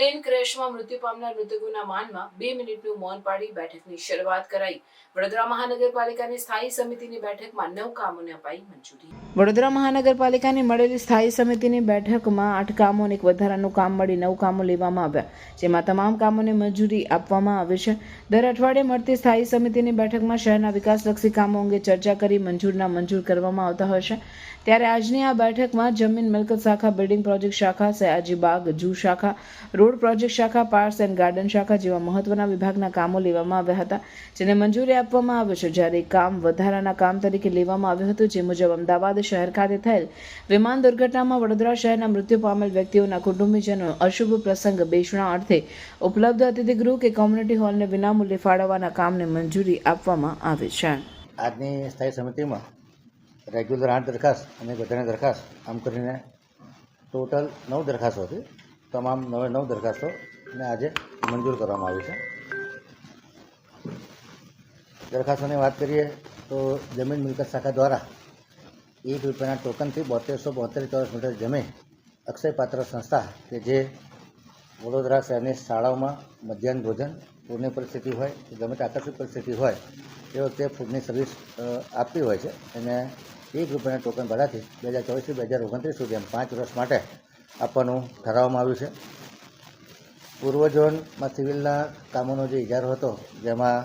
Plane ક્રેશમાં મૃત્યુ પામનાર મૃતકોના માનમાં બે મિનિટનું મૌન પાડી બેઠકની શરૂઆત કરાઈ. વડોદરા મહાનગરપાલિકાની સ્થાયી સમિતિની બેઠકમાં નવ કામોને અપાઈ મંજૂરી. વડોદરા મહાનગરપાલિકાની મળેલી સ્થાયી સમિતિની બેઠકમાં આઠ કામો અને એક વધારાનું કામ મળી નવ કામો લેવામાં આવ્યા, જેમાં તમામ કામોને મંજૂરી આપવામાં આવી છે. દર અઠવાડિયે મળતી સ્થાયી સમિતિની બેઠકમાં શહેરના વિકાસલક્ષી કામો અંગે ચર્ચા કરી મંજૂરના મંજૂર કરવામાં આવતા હોય છે. ત્યારે આજની આ બેઠકમાં જમીન, મિલકત શાખા, બિલ્ડિંગ પ્રોજેક્ટ શાખા સયાજી બાગ જૂ શાખા, રોડ પ્રોજેક્ટ શાખા પાર્ક્સ એન્ડ ગાર્ડન શાખા જેવા મહત્વના વિભાગના કામો લેવામાં આવ્યા હતા, જેને મંજૂરી આપવામાં આવ્યો છે. જ્યારે કામ વધારાના કામ તરીકે લેવામાં આવ્યું હતું, જે મુજબ અમદાવાદ શહેર ખાતે થયેલ વિમાન દુર્ઘટનામાં વડોદરા શહેરના મૃત્યુ પામેલ વ્યક્તિઓના કુટુંબીજનો અશુભ પ્રસંગ બેસણા અર્થે ઉપલબ્ધ અતિથિગૃહ કે કોમ્યુનિટી હોલને વિનામૂલ્યે ફાળવવાના કામને મંજૂરી આપવામાં આવે છે. આજની સ્થાયી સમિતિમાં રેગ્યુલર આઠ દરખાસ્ત અને બધાની દરખાસ્ત આમ કરીને ટોટલ નવ દરખાસ્તો હતી. તમામ નવે નવ દરખાસ્તોને આજે મંજૂર કરવામાં આવી છે. દરખાસ્તોની વાત કરીએ તો જમીન મિલકત શાખા દ્વારા એક રૂપિયાના ટોકનથી બોતેરસો બોતેર ચોરસ મીટર જમીન અક્ષયપાત્ર સંસ્થા કે જે વડોદરા શહેરની શાળાઓમાં મધ્યાહન ભોજન પૂરની પરિસ્થિતિ હોય કે ગમે તે આકર્ષિત પરિસ્થિતિ હોય, એ વખતે ફૂડની સર્વિસ આપતી હોય છે. અને એક રૂપિયાના ટોકન ભાડાથી બે હજાર ચોવીસથી બે હજાર ઓગણત્રીસ સુધી એમ પાંચ વર્ષ માટે આપવાનું ઠરાવવામાં આવ્યું છે. પૂર્વ ઝોનમાં સિવિલના કામોનો જે ઇજારો હતો, જેમાં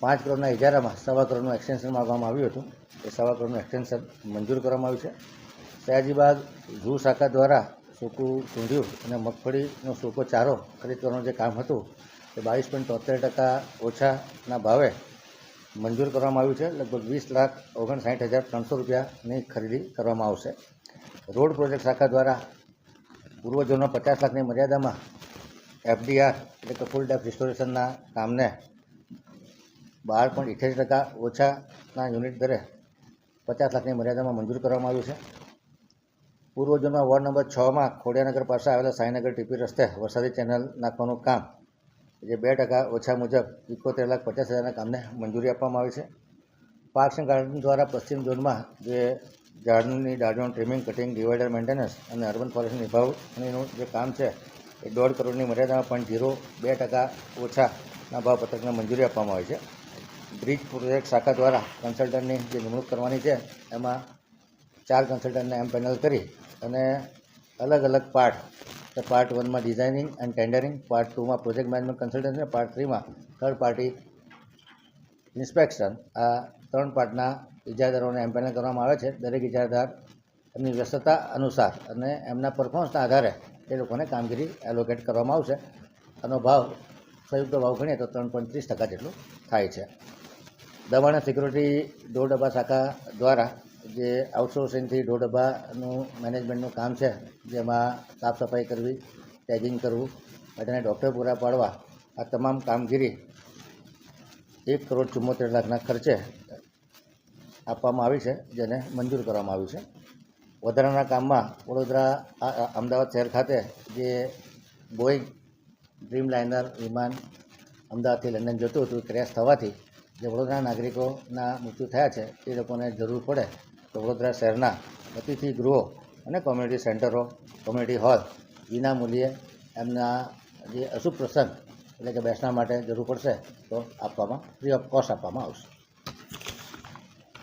પાંચ કરોડના ઇજારામાં સવા કરોડનું એક્સટેન્શન માગવામાં આવ્યું હતું, એ સવા કરોડનું એક્સટેન્શન મંજૂર કરવામાં આવ્યું છે. સયાજીબાગ ઝૂ શાખા દ્વારા સૂકું સૂંઢ્યું અને મગફળીનો સૂકો ચારો ખરીદ કરવાનું જે કામ હતું, એ બાવીસ પોઈન્ટ તોતેર ટકા ઓછાના ભાવે મંજૂર કરવામાં આવ્યું છે. લગભગ વીસ લાખ ઓગણસાઠ હજાર ત્રણસો રૂપિયાની ખરીદી કરવામાં આવશે. રોડ પ્રોજેક્ટ શાખા દ્વારા પૂર્વ ઝોનમાં પચાસ લાખની મર્યાદામાં એફડીઆર એટલે કે ફૂલ ડેપ રિસ્ટોરેશનના કામને બાર પોઈન્ટ ઇઠ્યાસી ટકા ઓછાના યુનિટ દરે પચાસ લાખની મર્યાદામાં મંજૂર કરવામાં આવ્યું છે. પૂર્વ ઝોનમાં વોર્ડ નંબર છમાં ખોડિયાનગર પાસે આવેલા સાંઈનગર ટીપી રસ્તે વરસાદી ચેનલ નાખવાનું કામ જે બે ટકા ઓછા મુજબ ઇકોતેર લાખ પચાસ હજારના કામને મંજૂરી આપવામાં આવી છે. પાર્ક્સ એન્ડ ગાર્ડન દ્વારા પશ્ચિમ ઝોનમાં જે ઝાડની ડાળીઓનું ટ્રીમિંગ કટિંગ ડિવાઇડર મેન્ટેનન્સ અને અર્બન ફોરેસ્ટ નિભાવણીનું જે કામ છે, એ દોઢ કરોડની મર્યાદામાં પણ ઝીરો બે ટકા ઓછાના ભાવપત્રકને મંજૂરી આપવામાં આવી છે. બ્રિજ પ્રોજેક્ટ શાખા દ્વારા કન્સલ્ટન્ટની જે નિમણૂક કરવાની છે, એમાં ચાર કન્સલ્ટન્ટને એમ પેનલ કરી અને અલગ અલગ પાર્ટ પાર્ટ વનમાં ડિઝાઇનિંગ એન્ડ ટેન્ડરિંગ પાર્ટ ટુમાં પ્રોજેક્ટ મેનેજમેન્ટ કન્સલ્ટન્સી પાર્ટ થ્રીમાં થર્ડ પાર્ટી ઇન્સ્પેક્શન આ ત્રણ પાર્ટના ઇજાદારોને એમ્પેનલ કરવામાં આવે છે, દરેક ઇજાદાર એમની વ્યસ્તતા અનુસાર અને એમના પરફોર્મન્સના આધારે એ લોકોને કામગીરી એલોકેટ કરવામાં આવશે. આનો ભાવ, સંયુક્ત ભાવ ગણીએ તો ત્રણ પોઈન્ટ ત્રીસ ટકા જેટલું થાય છે. દમણ સિક્યુરિટી ઢોર ડબ્બા શાખા દ્વારા જે આઉટસોર્સિંગથી ઢોર ડબ્બાનું મેનેજમેન્ટનું કામ છે, જેમાં સાફ સફાઈ કરવી ટેગિંગ કરવું, બધાને ડૉક્ટર પૂરા પાડવા, આ તમામ કામગીરી એક કરોડ ચુમ્મોતેર લાખના ખર્ચે આપવામાં આવી છે, જેને મંજૂર કરવામાં આવ્યું છે. વધારાના કામમાં વડોદરા અમદાવાદ શહેર ખાતે જે બોઈંગ ડ્રીમ લાઇનર વિમાન અમદાવાદથી લંડન જતું હતું, ક્રેશ થવાથી જે વડોદરા નાગરિકોના મૃત્યુ થયા છે, એ લોકોને જરૂર પડે તો વડોદરા શહેરના અતિથિ ગૃહો અને કોમ્યુનિટી સેન્ટરો, કોમ્યુનિટી હોલ, વિના મૂલ્યે એમના જે અશુભ પ્રસંગ એટલે કે બેસવા માટે જરૂર પડશે તો આપવામાં ફ્રી ઓફ કોસ્ટ આપવામાં આવશે.